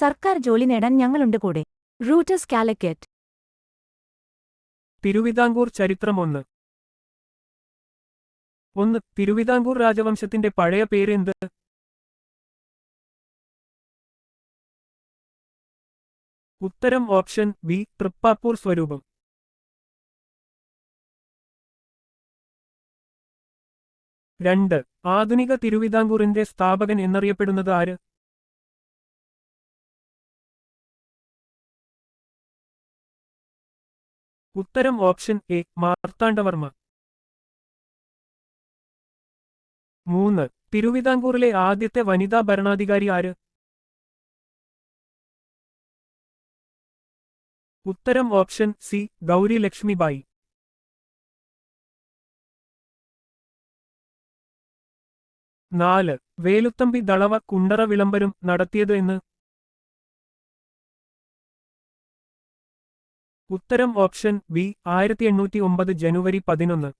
സർക്കാർ ജോലി നേടാൻ ഞങ്ങളുണ്ട് കൂടെ. റൂട്ടസ് കാലിക്കറ്റ് തിരുവിതാംകൂർ ചരിത്രം ഒന്ന്. ഒന്ന് തിരുവിതാംകൂർ രാജവംശത്തിന്റെ പഴയ പേരെന്ത്? ഉത്തരം ഓപ്ഷൻ ബി തൃപ്പാപ്പൂർ സ്വരൂപം. രണ്ട് ആധുനിക തിരുവിതാംകൂറിന്റെ സ്ഥാപകൻ എന്നറിയപ്പെടുന്നത് ആര്? ഉത്തരം ഓപ്ഷൻ എ മാർത്താണ്ഡവർമ്മ. മൂന്ന് തിരുവിതാംകൂറിലെ ആദ്യത്തെ വനിതാ ഭരണാധികാരി ആര്? ഉത്തരം ഓപ്ഷൻ സി ഗൗരി ലക്ഷ്മിബായി നാല് വേലുത്തമ്പി ദളവ കുണ്ടറ വിളംബരം നടത്തിയത് എന്ന്? ഉത്തരം ഓപ്ഷൻ ബി ആയിരത്തി എണ്ണൂറ്റി ഒമ്പത് ജനുവരി പതിനൊന്ന്.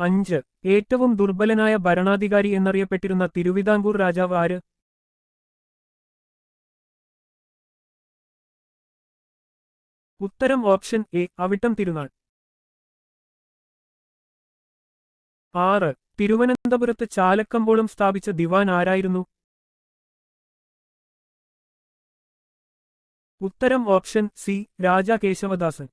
അഞ്ച്. ഏറ്റവും ദുർബലനായ ഭരണാധികാരി എന്നറിയപ്പെട്ടിരുന്ന തിരുവിതാംകൂർ രാജാവ് ആര്? ഉത്തരം ഓപ്ഷൻ എ അവിട്ടം തിരുനാൾ. ആറ്. തിരുവനന്തപുരത്ത് ചാലക്കമ്പോളം സ്ഥാപിച്ച ദിവാൻ ആരായിരുന്നു? ഉത്തരം ഓപ്ഷൻ സി രാജ കേശവദാസൻ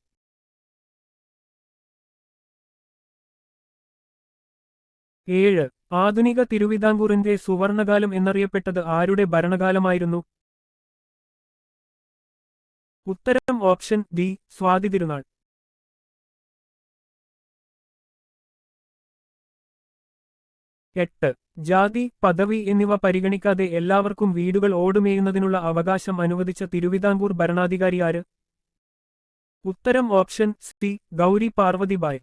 ഏഴ് ആധുനിക തിരുവിതാംകൂറിന്റെ സുവർണകാലം എന്നറിയപ്പെട്ടത് ആരുടെ ഭരണകാലമായിരുന്നു? ഉത്തരം ഓപ്ഷൻ ഡി സ്വാതി തിരുനാൾ. എട്ട് ജാതി പദവി എന്നിവ പരിഗണിക്കാതെ എല്ലാവർക്കും വീടുകൾ ഓടുമേയുന്നതിനുള്ള അവകാശം അനുവദിച്ച തിരുവിതാംകൂർ ഭരണാധികാരി ആര്? ഉത്തരം ഓപ്ഷൻ സി ഗൗരി പാർവതിബായ്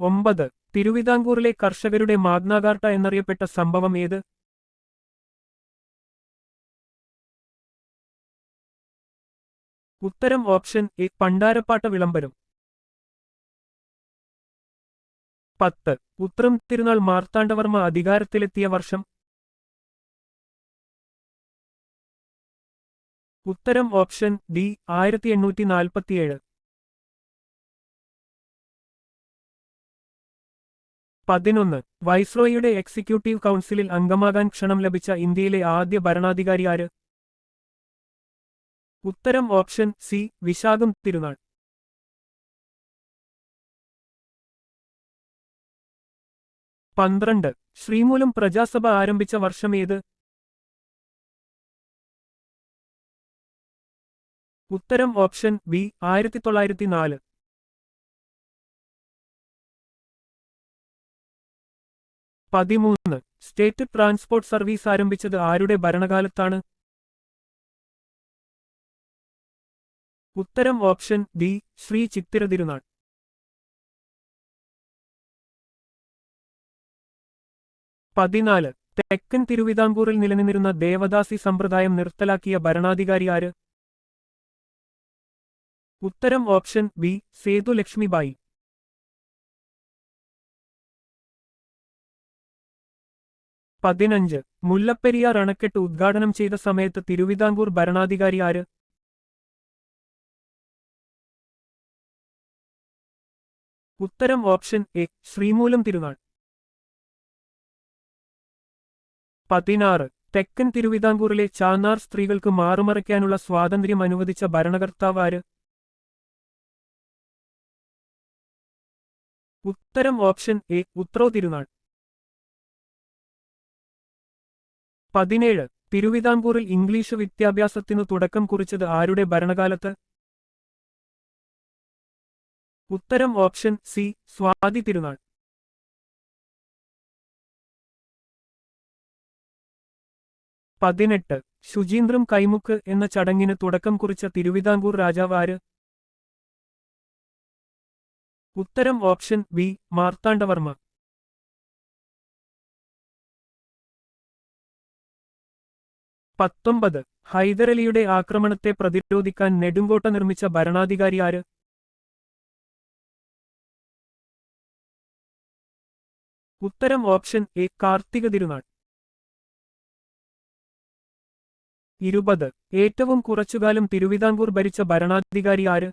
ഒമ്പത് തിരുവിതാംകൂറിലെ കർഷകരുടെ മാഗ്നാകാർട്ട എന്നറിയപ്പെട്ട സംഭവം ഏത്? ഉത്തരം ഓപ്ഷൻ എ പണ്ടാരപ്പാട്ട വിളംബരം. പത്ത്. ഉത്രം തിരുനാൾ മാർത്താണ്ഡവർമ്മ അധികാരത്തിലെത്തിയ വർഷം. ഉത്തരം ഓപ്ഷൻ ഡി ആയിരത്തി എണ്ണൂറ്റി നാൽപ്പത്തിയേഴ് പതിനൊന്ന്. വൈസ്രോയിയുടെ എക്സിക്യൂട്ടീവ് കൗൺസിലിൽ അംഗമാകാൻ ക്ഷണം ലഭിച്ച ഇന്ത്യയിലെ ആദ്യ ഭരണാധികാരി ആര്? ഉത്തരം ഓപ്ഷൻ സി വിശാഖം തിരുനാൾ. പന്ത്രണ്ട്. ശ്രീമൂലം പ്രജാസഭ ആരംഭിച്ച വർഷമേത് ഉത്തരം ഓപ്ഷൻ ബി ആയിരത്തി തൊള്ളായിരത്തി നാല് പതിമൂന്ന്. സ്റ്റേറ്റ് ട്രാൻസ്പോർട്ട് സർവീസ് ആരംഭിച്ചത് ആരുടെ ഭരണകാലത്താണ്? ഉത്തരം ഓപ്ഷൻ ഡി ശ്രീ ചിത്തിര തിരുനാൾ. പതിനാല്. തെക്കൻ തിരുവിതാംകൂറിൽ നിലനിന്നിരുന്ന ദേവദാസി സമ്പ്രദായം നിർത്തലാക്കിയ ഭരണാധികാരി ആര്? ഉത്തരം ഓപ്ഷൻ ബി സേതു ലക്ഷ്മിബായി. പതിനഞ്ച്. മുല്ലപ്പെരിയാർ അണക്കെട്ട് ഉദ്ഘാടനം ചെയ്ത സമയത്ത് തിരുവിതാംകൂർ ഭരണാധികാരി ആര്? ഉത്തരം ഓപ്ഷൻ എ ശ്രീമൂലം തിരുനാൾ. പതിനാറ്. തെക്കൻ തിരുവിതാംകൂറിലെ ചാന്നാർ സ്ത്രീകൾക്ക് മാറുമറയ്ക്കാനുള്ള സ്വാതന്ത്ര്യം അനുവദിച്ച ഭരണകർത്താവ് ആര്? ഉത്തരം ഓപ്ഷൻ എ ഉത്രോ തിരുനാൾ. പതിനേഴ്. തിരുവിതാംകൂറിൽ ഇംഗ്ലീഷ് വിദ്യാഭ്യാസത്തിനു തുടക്കം കുറിച്ചത് ആരുടെ ഭരണകാലത്ത്? ഉത്തരം ഓപ്ഷൻ സി സ്വാതി തിരുനാൾ. പതിനെട്ട്. ശുചീന്ദ്രം കൈമുക്ക് എന്ന ചടങ്ങിന് തുടക്കം കുറിച്ച തിരുവിതാംകൂർ രാജാവ് ആര്? ഉത്തരം ഓപ്ഷൻ ബി മാർത്താണ്ഡവർമ്മ. പത്തൊമ്പത്. ഹൈദരലിയുടെ ആക്രമണത്തെ പ്രതിരോധിക്കാൻ നെടുങ്കോട്ട നിർമ്മിച്ച ഭരണാധികാരി ആര്? ഉത്തരം ഓപ്ഷൻ എ കാർത്തിക തിരുനാൾ. ഇരുപത്. ഏറ്റവും കുറച്ചുകാലം തിരുവിതാംകൂർ ഭരിച്ച ഭരണാധികാരി ആര്?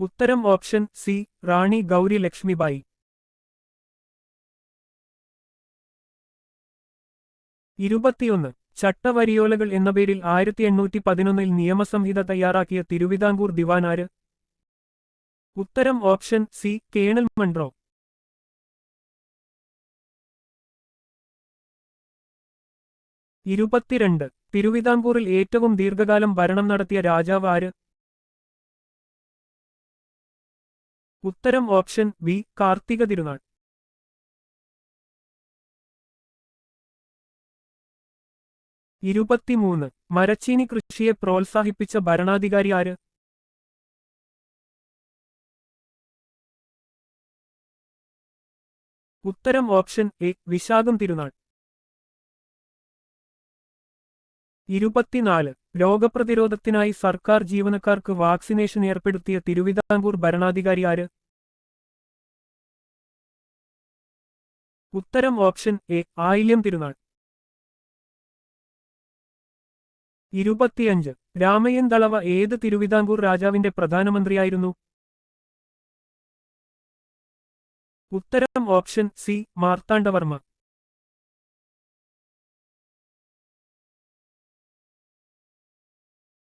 ഉത്തരം ഓപ്ഷൻ സി റാണി ഗൗരി ലക്ഷ്മിബായി. ഇരുപത്തിയൊന്ന്. ചട്ടവരിയോലകൾ എന്ന പേരിൽ ആയിരത്തി എണ്ണൂറ്റി പതിനൊന്നിൽ നിയമസംഹിത തയ്യാറാക്കിയ തിരുവിതാംകൂർ ദിവാനാര് ഉത്തരം ഓപ്ഷൻ സി കേണൽ മൺട്രോ ഇരുപത്തിരണ്ട്. തിരുവിതാംകൂറിൽ ഏറ്റവും ദീർഘകാലം ഭരണം നടത്തിയ രാജാവ് ആര്? ഉത്തരം ഓപ്ഷൻ ബി കാർത്തിക തിരുനാൾ. ഇരുപത്തിമൂന്ന്. മരച്ചീനി കൃഷിയെ പ്രോത്സാഹിപ്പിച്ച ഭരണാധികാരി ആര്? ഉത്തരം ഓപ്ഷൻ എ വിശാഖം തിരുനാൾ. ഇരുപത്തിനാല്. രോഗപ്രതിരോധത്തിനായി സർക്കാർ ജീവനക്കാർക്ക് വാക്സിനേഷൻ ഏർപ്പെടുത്തിയ തിരുവിതാംകൂർ ഭരണാധികാരി ആര്? ഉത്തരം ഓപ്ഷൻ എ ആയില്യം തിരുനാൾ. ഇരുപത്തിയഞ്ച്. രാമയ്യൻ തളവ ഏത് തിരുവിതാംകൂർ രാജാവിന്റെ പ്രധാനമന്ത്രിയായിരുന്നു? ഉത്തരം ഓപ്ഷൻ സി മാർത്താണ്ഡവർമ്മ.